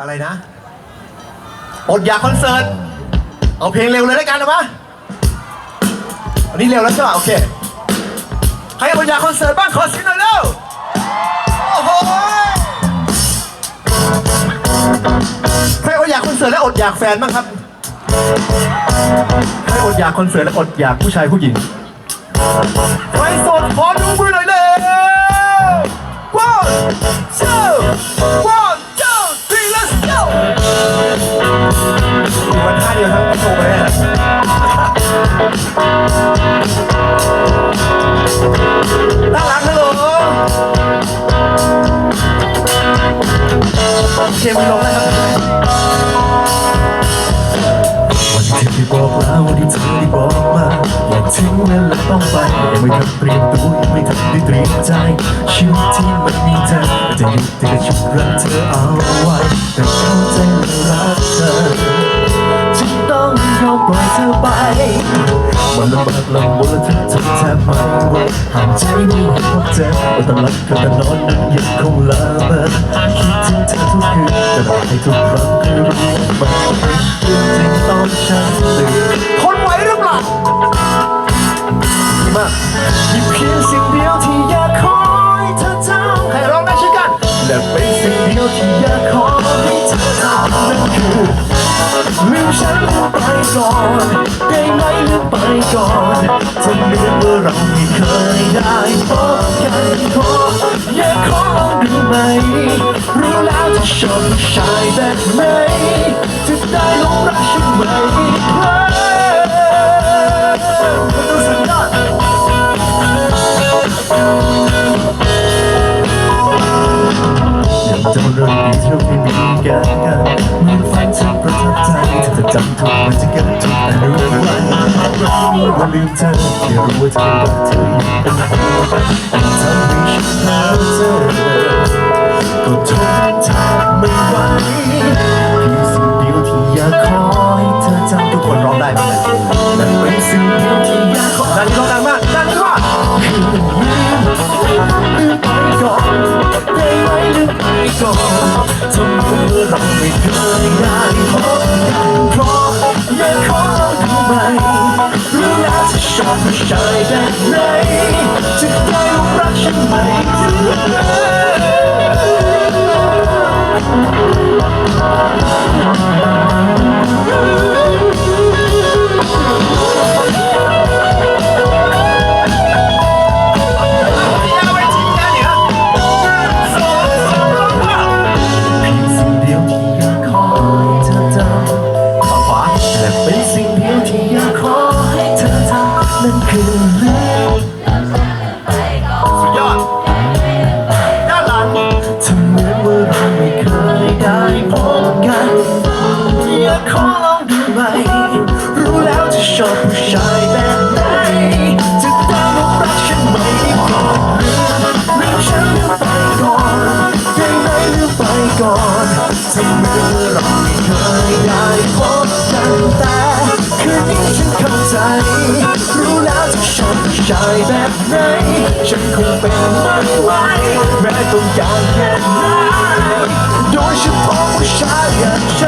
อะไรนะอดอยากคอนเสิร์ต เอาเพลงเร็วเลยได้กันหรือปะอันนี้เร็วแล้วใช่ป่ะโอเค ใครอดอยากคอนเสิร์ตบ้างขอเสียงหน่อยเร็ว โอ้โห ใครอดอยากคอนเสิร์ตและอดอยากแฟนบ้างครับ ใครอดอยากคอนเสิร์ตและอดอยากผู้ชายผู้หญิง ใครโสดขอดูมือหน่อยเร็ว โอเคมึงลงได้ครับวันที่เธอได้บอกลาวันที่เธอได้บอกมาอยากถึงเวลาต้องไปยังไม่ทันเตรียมตัวยังไม่ทันได้เตรียมใจชีวิตที่มันมีเธอจะยึดติดกับชุดรักเธอเอาไว้แต่เข้าใจและรักเธอจึงต้องยอมปล่อยเธอไป ลำบากลำบนและเธอทำแทบไม่ไหวห้ามใจไม่ให้พบเจอว่าตอนหลับกับตอนอนนั้นยังคงละเมอคิดถึงเธอทุกคืนจะได้ให้ทุกครั้งคือรู้มันเป็นเรื่องจริงตอนฉันตื่นทนไหวหรือเปล่ามามีเพียงสิ่งเดียวที่อยากขอให้เธอทำใครร้องได้ช่วยกันและเป็นสิ่งเดียวที่อยากขอให้เธอทำนั่นคือ ก่อนได้ไหมลืมไปก่อนทำเหมือนว่าเราไม่เคยได้พบกันขออยากขอลองดูไหม รู้แล้วจะชอบชายแบบไหนจะได้ลงรักฉันไหมเฮ้ยดูสุดยอยังจำเรื่องดีที่เราเคยมีกันเมื่อฝันฉันประทับใจเธอจะจำทุกวัน จะเกิดทุกอนุวันเรามีวันลืมเธอที่รู้ว่าเธอรักเธออยู่ทำให้ฉันหาเธอ ชอบ ไหน ฉันคงเป็นมันไหวแม้ต้องการแค่ไหนโดยเฉพาะผู้ชายอย่างฉัน